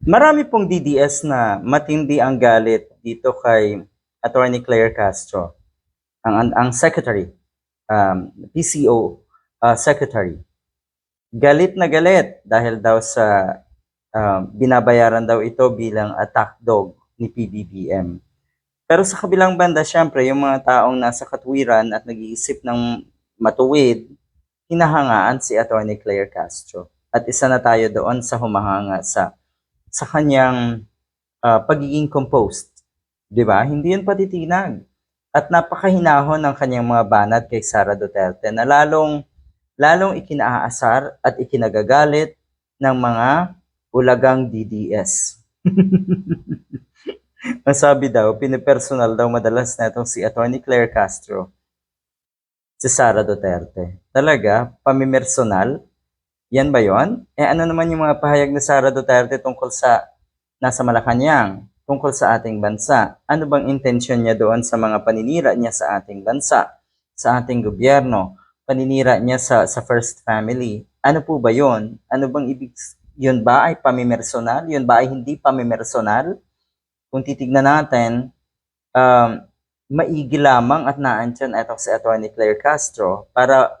Marami pong DDS na matindi ang galit dito kay Attorney Claire Castro, ang ang, ang secretary, um, PCO uh, secretary. Galit na galit dahil daw sa um, binabayaran daw ito bilang attack dog ni PBBM. Pero sa kabilang banda, syempre, yung mga taong nasa katwiran at nag-iisip ng matuwid, hinahangaan si Attorney Claire Castro. At isa na tayo doon sa humahanga sa sa kanyang ah, pagiging composed. 'Di ba? Hindi yun patitinag. At napakahinahon ng kanyang mga banat kay Sara Duterte na lalong lalong ikinaasar at ikinagagalit ng mga ulagang DDS. Ang sabi daw, pinipersonal daw madalas na itong si Attorney Claire Castro si Sara Duterte. Talaga, pamimersonal? Yan ba yon? Eh ano naman yung mga pahayag ni Sara Duterte tungkol sa nasa Malacanang, tungkol sa ating bansa? Ano bang intensyon niya doon sa mga paninira niya sa ating bansa, sa ating gobyerno, paninira niya sa, sa first family? Ano po ba yon? Ano bang ibig, yun ba ay pamimersonal? Yun ba ay hindi pamimersonal? Kung titignan natin, um, maigi lamang at naandyan itong si Attorney Claire Castro para